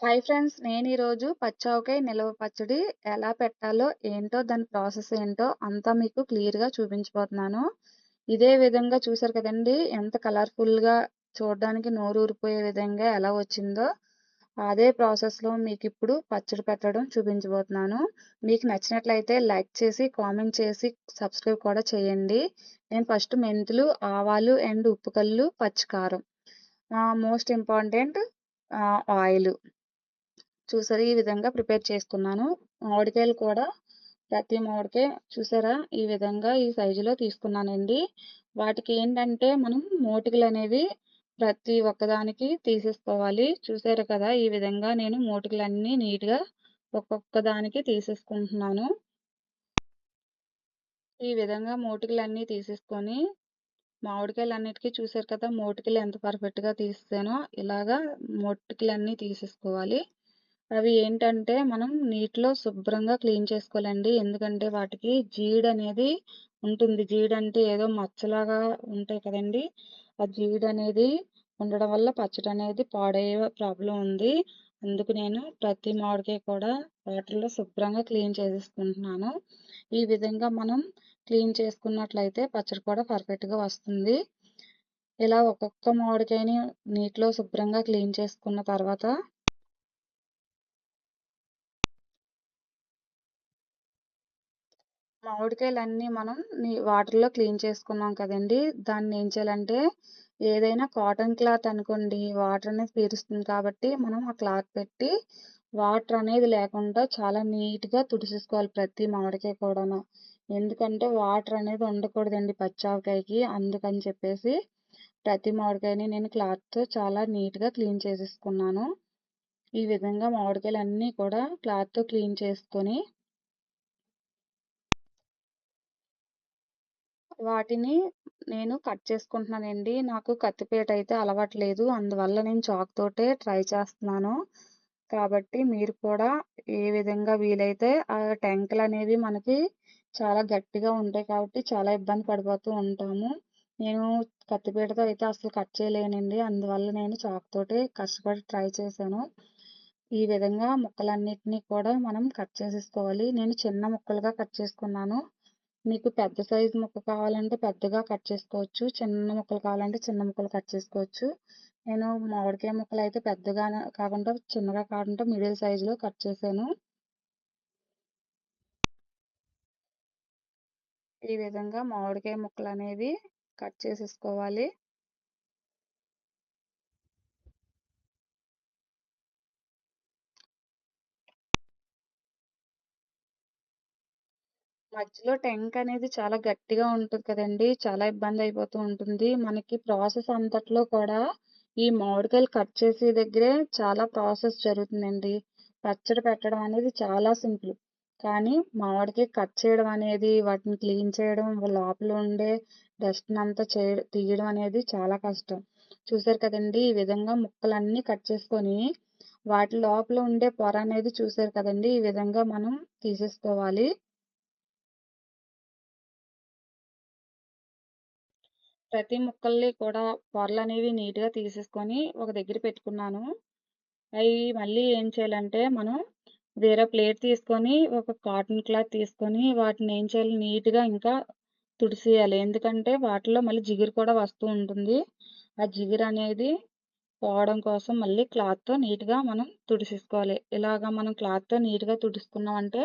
Hi friends నేను ఈరోజు పచ్చావకాయ నిలవ పచ్చడి ఎలా పెట్టాలో ఏంటో దాని ప్రాసెస్ ఏంటో అంతా మీకు క్లియర్గా చూపించబోతున్నాను. ఇదే విధంగా చూసారు కదండి ఎంత కలర్ఫుల్గా చూడడానికి నోరు ఊరిపోయే విధంగా ఎలా వచ్చిందో అదే ప్రాసెస్లో మీకు ఇప్పుడు పచ్చడి పెట్టడం చూపించబోతున్నాను. మీకు నచ్చినట్లయితే లైక్ చేసి కామెంట్ చేసి సబ్స్క్రైబ్ కూడా చేయండి. నేను ఫస్ట్ మెంతులు ఆవాలు అండ్ ఉప్పు కళ్ళు పచ్చికారం. Most important oil. చూసారు ఈ విధంగా ప్రిపేర్ చేసుకున్నాను. మామిడికాయలు కూడా ప్రతి మామిడికాయ చూసారా? ఈ విధంగా ఈ సైజులో తీసుకున్నానండి. వాటికి ఏంటంటే మనం మోటికలు అనేవి ప్రతి ఒక్కదానికి తీసేసుకోవాలి. చూసారు కదా? ఈ విధంగా నేను మూటికలన్నీ నీట్గా ఒక్కొక్క దానికి తీసేసుకుంటున్నాను. ఈ విధంగా మూటికలన్నీ తీసేసుకొని మామిడికాయలు అన్నిటికీ చూసారు కదా? మూటికలు ఎంత పర్ఫెక్ట్గా తీస్తానో ఇలాగా మూటికలన్నీ తీసేసుకోవాలి. అవి ఏంటంటే మనం నీటిలో శుభ్రంగా క్లీన్ చేసుకోవాలండి. ఎందుకంటే వాటికి జీడ్ అనేది ఉంటుంది. జీడ్ అంటే ఏదో మచ్చలాగా ఉంటాయి కదండి. ఆ జీడ్ అనేది ఉండడం వల్ల పచ్చడి అనేది పాడయ్యే ప్రాబ్లం ఉంది. అందుకు నేను ప్రతి మామిడికాయ కూడా వాటర్లో శుభ్రంగా క్లీన్ చేసేసుకుంటున్నాను. ఈ విధంగా మనం క్లీన్ చేసుకున్నట్లయితే పచ్చడి కూడా పర్ఫెక్ట్గా వస్తుంది. ఇలా ఒక్కొక్క మామిడికాయని నీటిలో శుభ్రంగా క్లీన్ చేసుకున్న తర్వాత మామిడికాయలన్నీ మనం వాటర్లో క్లీన్ చేసుకున్నాం కదండి. దాన్ని ఏం చేయాలంటే ఏదైనా కాటన్ క్లాత్ అనుకోండి వాటర్ అనేది పీరుస్తుంది కాబట్టి మనం ఆ క్లాత్ పెట్టి వాటర్ అనేది లేకుండా చాలా నీట్గా తుడిసేసుకోవాలి ప్రతి మామిడికాయ కూడా ఎందుకంటే వాటర్ అనేది ఉండకూడదండి పచ్చావకాయకి అందుకని చెప్పేసి ప్రతి మామిడికాయని నేను క్లాత్తో చాలా నీట్గా క్లీన్ చేసేసుకున్నాను. ఈ విధంగా మామిడికాయలు అన్నీ కూడా క్లాత్తో క్లీన్ చేసుకొని వాటిని నేను కట్ చేసుకుంటున్నానండి. నాకు కత్తిపేట అయితే అలవాట్లేదు. అందువల్ల నేను చాక్ తోటే ట్రై చేస్తున్నాను. కాబట్టి మీరు కూడా ఏ విధంగా వీలైతే ఆ టెంకలు అనేవి మనకి చాలా గట్టిగా ఉంటాయి కాబట్టి చాలా ఇబ్బంది పడిపోతూ ఉంటాము. నేను కత్తిపీటతో అయితే అసలు కట్ చేయలేనండి. అందువల్ల నేను చాక్ తోటే కష్టపడి ట్రై చేశాను. ఈ విధంగా ముక్కలన్నిటినీ కూడా మనం కట్ చేసేసుకోవాలి. నేను చిన్న ముక్కలుగా కట్ చేసుకున్నాను. మీకు పెద్ద సైజు ముక్క కావాలంటే పెద్దగా కట్ చేసుకోవచ్చు. చిన్న ముక్కలు కావాలంటే చిన్న ముక్కలు కట్ చేసుకోవచ్చు. నేను మామిడికాయ ముక్కలు అయితే పెద్దగా కాకుండా చిన్నగా కాకుండా మిడిల్ సైజులో కట్ చేశాను. ఈ విధంగా మామిడికాయ ముక్కలు అనేవి కట్ చేసేసుకోవాలి. మధ్యలో టెంక్ అనేది చాలా గట్టిగా ఉంటుంది కదండి. చాలా ఇబ్బంది అయిపోతూ ఉంటుంది. మనకి ప్రాసెస్ అంతట్లో కూడా ఈ మామిడికాయలు కట్ చేసే దగ్గరే చాలా ప్రాసెస్ జరుగుతుందండి. పచ్చడి పెట్టడం అనేది చాలా సింపుల్. కానీ మామిడికాయ కట్ చేయడం అనేది వాటిని క్లీన్ చేయడం లోపల ఉండే డస్ట్ అంతా చే తీయడం అనేది చాలా కష్టం. చూసారు కదండి ఈ విధంగా ముక్కలన్నీ కట్ చేసుకొని వాటి లోపల ఉండే పొర అనేది చూసారు కదండి ఈ విధంగా మనం తీసేసుకోవాలి. ప్రతి ముక్కల్ని కూడా పొరలు అనేవి నీట్గా తీసేసుకొని ఒక దగ్గర పెట్టుకున్నాను. అవి మళ్ళీ ఏం చేయాలంటే మనం వేరే ప్లేట్ తీసుకొని ఒక కాటన్ క్లాత్ తీసుకొని వాటిని ఏం చేయాలి? నీట్గా ఇంకా తుడిసేయాలి. ఎందుకంటే వాటిలో మళ్ళీ జిగురు కూడా వస్తూ ఉంటుంది. ఆ జిగురు అనేది పోవడం కోసం మళ్ళీ క్లాత్తో నీట్గా మనం తుడిసేసుకోవాలి. ఇలాగా మనం క్లాత్తో నీట్గా తుడుచుకున్నామంటే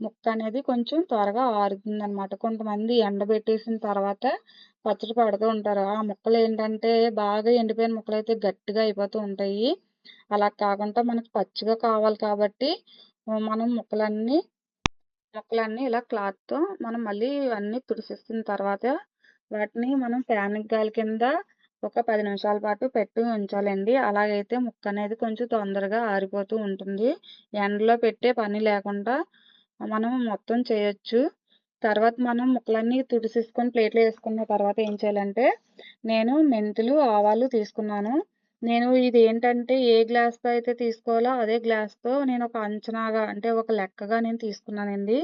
ముక్క అనేది కొంచెం త్వరగా ఆరుతుంది అనమాట కొంతమంది ఎండబెట్టేసిన తర్వాత పచ్చడి పెడుతూ ఉంటారు. ఆ ముక్కలు ఏంటంటే బాగా ఎండిపోయిన ముక్కలు అయితే గట్టిగా అయిపోతూ ఉంటాయి. అలా కాకుండా మనకు పచ్చిగా కావాలి కాబట్టి మనం ముక్కలన్నీ ముక్కలన్నీ ఇలా క్లాత్తో మనం మళ్ళీ అన్నీ తుడిసేసిన తర్వాత వాటిని మనం ఫ్యాన్ గాలి కింద ఒక పది నిమిషాల పాటు పెట్టి ఉంచాలండి. అలాగైతే ముక్క అనేది కొంచెం తొందరగా ఆరిపోతూ ఉంటుంది. ఎండలో పెట్టే పని లేకుండా మనం మొత్తం చేయొచ్చు. తర్వాత మనం ముక్కలన్నీ తుడిసేసుకొని ప్లేట్లో వేసుకున్న తర్వాత ఏం చేయాలంటే నేను మెంతులు ఆవాలు తీసుకున్నాను. నేను ఇది ఏంటంటే ఏ గ్లాస్తో అయితే తీసుకోవాలో అదే గ్లాస్తో నేను ఒక అంచనాగా అంటే ఒక లెక్కగా నేను తీసుకున్నానండి.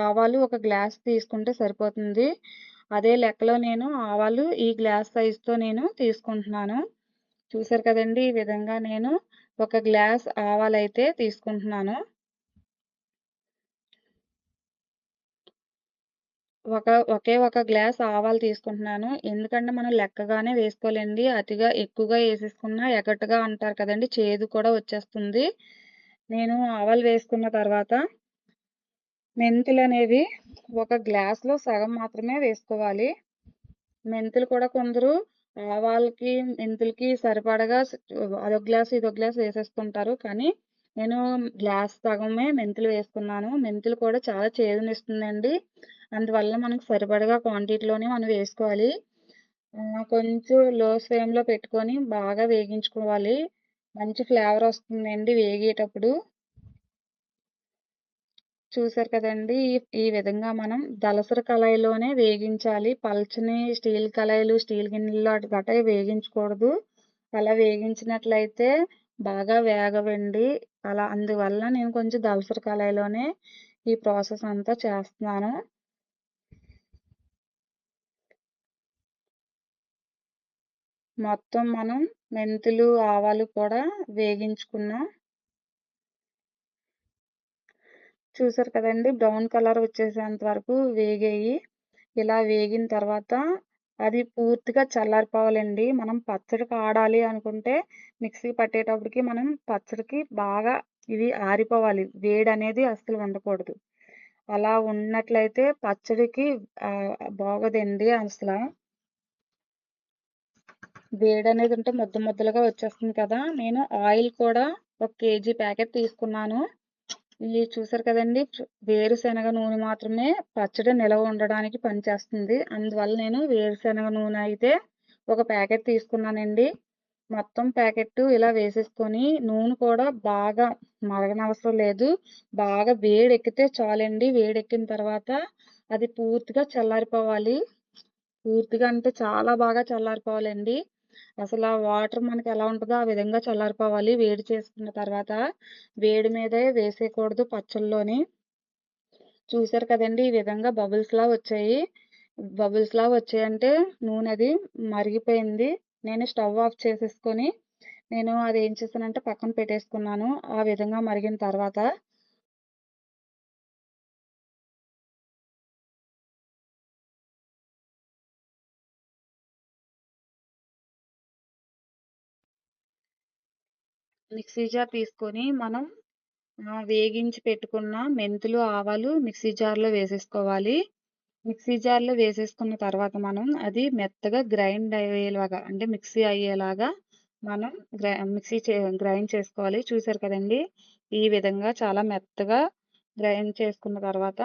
ఆవాలు ఒక గ్లాస్ తీసుకుంటే సరిపోతుంది. అదే లెక్కలో నేను ఆవాలు ఈ గ్లాస్ సైజుతో నేను తీసుకుంటున్నాను. చూసారు కదండి ఈ విధంగా నేను ఒక గ్లాస్ ఆవాలైతే తీసుకుంటున్నాను. ఒక ఒకే ఒక గ్లాస్ ఆవాలు తీసుకుంటున్నాను. ఎందుకంటే మనం లెక్కగానే వేసుకోలేండి. అతిగా ఎక్కువగా వేసేసుకున్నా ఎగటుగా అంటారు కదండి చేదు కూడా వచ్చేస్తుంది. నేను ఆవాలు వేసుకున్న తర్వాత మెంతులు అనేవి ఒక గ్లాస్లో సగం మాత్రమే వేసుకోవాలి. మెంతులు కూడా కొందరు ఆవాలకి మెంతులకి సరిపడగా అదొక గ్లాస్ ఇదొక గ్లాస్ వేసేసుకుంటారు. కానీ నేను గ్లాస్ సగమే మెంతులు వేసుకున్నాను. మెంతులు కూడా చాలా చేదునిస్తుందండి. అందువల్ల మనకు సరిపడగా క్వాంటిటీలోనే మనం వేసుకోవాలి. కొంచెం లో ఫ్లేమ్లో పెట్టుకొని బాగా వేగించుకోవాలి. మంచి ఫ్లేవర్ వస్తుందండి వేగేటప్పుడు. చూసారు కదండి! ఈ విధంగా మనం దళసరి కళాయిలోనే వేగించాలి. పల్చని స్టీల్ కళాయిలు స్టీల్ గిన్నెల్లో అటు వేగించకూడదు. అలా వేగించినట్లయితే బాగా వేగవండి. అలా అందువల్ల నేను కొంచెం దళసరి కళాయిలోనే ఈ ప్రాసెస్ అంతా చేస్తున్నాను. మొత్తం మనం మెంతులు ఆవాలు కూడా వేగించుకున్నాం. చూసారు కదండి? బ్రౌన్ కలర్ వచ్చేసేంత వరకు వేగాయి. ఇలా వేగిన తర్వాత అది పూర్తిగా చల్లారిపోవాలండి. మనం పచ్చడికి ఆడాలి అనుకుంటే మిక్సీ పట్టేటప్పటికి మనం పచ్చడికి బాగా ఇవి ఆరిపోవాలి. వేడి అనేది అస్సలు ఉండకూడదు. అలా ఉన్నట్లయితే పచ్చడికి బాగోదండి అసలు. వేడి అనేది ఉంటే ముద్ద ముద్దలుగా వచ్చేస్తుంది కదా. నేను ఆయిల్ కూడా ఒక కేజీ ప్యాకెట్ తీసుకున్నాను. ఇది చూసారు కదండి. వేరుశనగ నూనె మాత్రమే పచ్చడి నిలవ ఉండడానికి పనిచేస్తుంది. అందువల్ల నేను వేరుశనగ నూనె అయితే ఒక ప్యాకెట్ తీసుకున్నానండి. మొత్తం ప్యాకెట్ ఇలా వేసేసుకొని నూనె కూడా బాగా మరగనవసరం లేదు. బాగా వేడెక్కితే చాలండి. వేడెక్కిన తర్వాత అది పూర్తిగా చల్లారిపోవాలి. పూర్తిగా అంటే చాలా బాగా చల్లారిపోవాలండి. అసలు ఆ వాటర్ మనకి ఎలా ఉంటుందో ఆ విధంగా చల్లారిపోవాలి. వేడి చేసుకున్న తర్వాత వేడి మీదే వేసేయకూడదు పచ్చళ్ళలోని. చూసారు కదండి ఈ విధంగా బబుల్స్ లా వచ్చాయి. బబుల్స్ లా వచ్చాయంటే నూనె అది మరిగిపోయింది. నేను స్టవ్ ఆఫ్ చేసేసుకొని నేను అది ఏం చేశానంటే పక్కన పెట్టేసుకున్నాను. ఆ విధంగా మరిగిన తర్వాత మిక్సీ జార్ తీసుకొని మనం వేగించి పెట్టుకున్న మెంతులు ఆవాలు మిక్సీ జార్లో వేసేసుకోవాలి. మిక్సీ జార్లో వేసేసుకున్న తర్వాత మనం అది మెత్తగా గ్రైండ్ అయ్యేలాగా అంటే మిక్సీ అయ్యేలాగా మనం గ్రై మిక్సీ చే గ్రైండ్ చేసుకోవాలి. చూసారు కదండి? ఈ విధంగా చాలా మెత్తగా గ్రైండ్ చేసుకున్న తర్వాత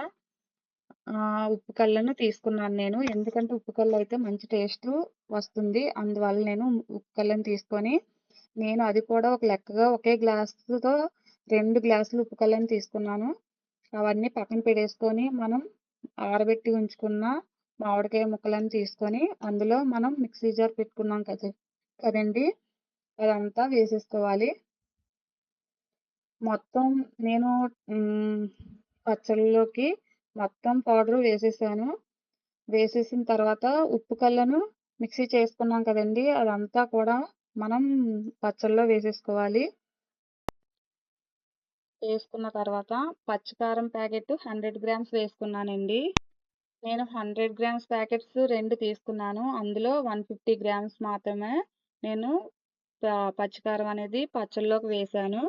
ఉప్పు కళ్ళను తీసుకున్నాను నేను. ఎందుకంటే ఉప్పు కళ్ళు అయితే మంచి టేస్ట్ వస్తుంది. అందువల్ల నేను ఉప్పు కళ్ళను తీసుకొని నేను అది కూడా ఒక లెక్కగా ఒకే గ్లాసుతో రెండు గ్లాసులు ఉప్పు కళ్ళని తీసుకున్నాను. అవన్నీ పక్కన పెట్టేసుకొని మనం ఆరబెట్టి ఉంచుకున్న మామిడికాయ ముక్కలను తీసుకొని అందులో మనం మిక్సీ జార్ పెట్టుకున్నాం కదా కదండి? అదంతా వేసేసుకోవాలి. మొత్తం నేను పచ్చళ్ళలోకి మొత్తం పౌడర్ వేసేసాను. వేసేసిన తర్వాత ఉప్పు కళ్ళను మిక్సీ చేసుకున్నాం కదండి? అదంతా కూడా మనం పచ్చళ్ళలో వేసేసుకోవాలి. వేసుకున్న తర్వాత పచ్చికారం ప్యాకెట్ హండ్రెడ్ గ్రామ్స్ వేసుకున్నానండి. నేను హండ్రెడ్ గ్రామ్స్ ప్యాకెట్స్ రెండు తీసుకున్నాను. అందులో వన్ ఫిఫ్టీ గ్రామ్స్ మాత్రమే నేను పచ్చికారం అనేది పచ్చళ్ళలోకి వేసాను.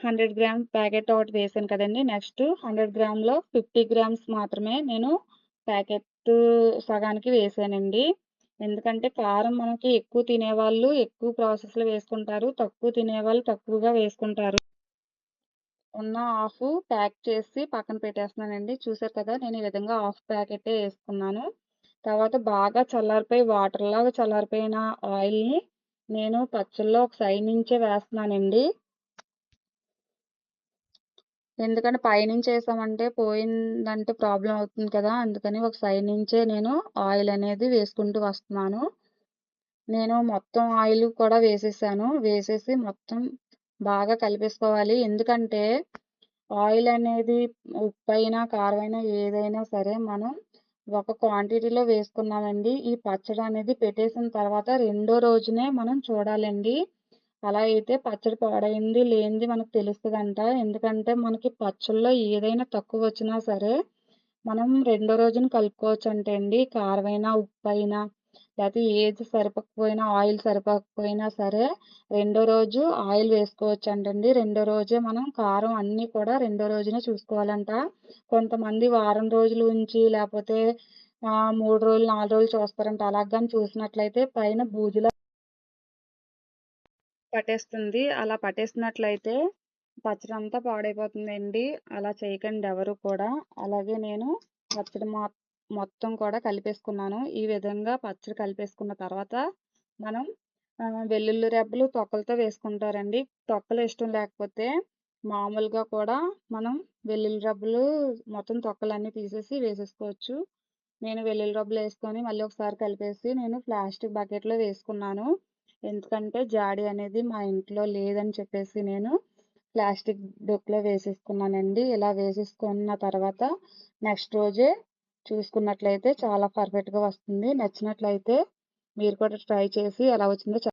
హండ్రెడ్ గ్రామ్ ప్యాకెట్ ఒకటి వేసాను కదండి. నెక్స్ట్ హండ్రెడ్ గ్రామ్లో ఫిఫ్టీ గ్రామ్స్ మాత్రమే నేను ప్యాకెట్ సగానికి వేసానండి. ఎందుకంటే కారం మనకి ఎక్కువ తినేవాళ్ళు ఎక్కువ ప్రాసెస్లో వేసుకుంటారు. తక్కువ తినేవాళ్ళు తక్కువగా వేసుకుంటారు. ఉన్న ఆఫ్ ప్యాక్ చేసి పక్కన పెట్టేస్తున్నానండి. చూసారు కదా నేను ఈ విధంగా ఆఫ్ ప్యాకెటే వేసుకున్నాను. తర్వాత బాగా చల్లారిపోయి వాటర్లాగా చల్లారిపోయిన ఆయిల్ని నేను పచ్చళ్ళలో ఒక సైడ్ నుంచే వేస్తున్నానండి. ఎందుకంటే పైనుంచి వేసామంటే పోయిందంటే ప్రాబ్లం అవుతుంది కదా అందుకని ఒక సైడ్ నుంచే నేను ఆయిల్ అనేది వేసుకుంటూ వస్తున్నాను. నేను మొత్తం ఆయిల్ కూడా వేసేసాను. వేసేసి మొత్తం బాగా కలిపేసుకోవాలి. ఎందుకంటే ఆయిల్ అనేది ఉప్పు అయినా కారమైనా ఏదైనా సరే మనం ఒక క్వాంటిటీలో వేసుకున్నామండి. ఈ పచ్చడి అనేది పెట్టేసిన తర్వాత రెండో రోజునే మనం చూడాలండి. అలా అయితే పచ్చడి పాడైంది లేనిది మనకు తెలుస్తుందంట ఎందుకంటే మనకి పచ్చళ్ళలో ఏదైనా తక్కువ వచ్చినా సరే, మనం రెండో రోజున కలుపుకోవచ్చంట అండి. కారమైనా, అయినా లేకపోతే ఏది సరిపోకపోయినా, ఆయిల్ సరిపోకపోయినా సరే, రెండో రోజు ఆయిల్ వేసుకోవచ్చు అండి రెండో రోజే మనం కారం అన్నీ కూడా రెండో రోజునే చూసుకోవాలంట. కొంతమంది వారం రోజులు ఉంచి లేకపోతే మూడు రోజులు, నాలుగు రోజులు చూస్తారంట. అలాగని చూసినట్లయితే పైన బూజులా పట్టేస్తుంది. అలా పట్టేసినట్లయితే పచ్చడంతా పాడైపోతుందండి. అలా చేయకండి ఎవరు కూడా. అలాగే నేను పచ్చడి మొత్తం కూడా కలిపేసుకున్నాను. ఈ విధంగా పచ్చడి కలిపేసుకున్న తర్వాత మనం వెల్లుల్లి రెబ్బలు తొక్కలతో వేసుకుంటారండి. తొక్కలు ఇష్టం లేకపోతే మామూలుగా కూడా మనం వెల్లుల్లి రబ్బలు మొత్తం తొక్కలన్నీ తీసేసి వేసేసుకోవచ్చు. నేను వెల్లుల్లి రెబ్బలేసుకొని మళ్ళీ ఒకసారి కలిపేసి నేను ప్లాస్టిక్ బకెట్‌లో వేసుకున్నాను. ఎందుకంటే జాడీ అనేది మా ఇంట్లో లేదని చెప్పేసి నేను ప్లాస్టిక్ డొక్లో వేసేసుకున్నానండి. ఇలా వేసేసుకున్న తర్వాత నెక్స్ట్ రోజే చూసుకున్నట్లయితే చాలా పర్ఫెక్ట్‌గా వస్తుంది. నచ్చినట్లయితే మీరు కూడా ట్రై చేసి ఎలా వచ్చిందో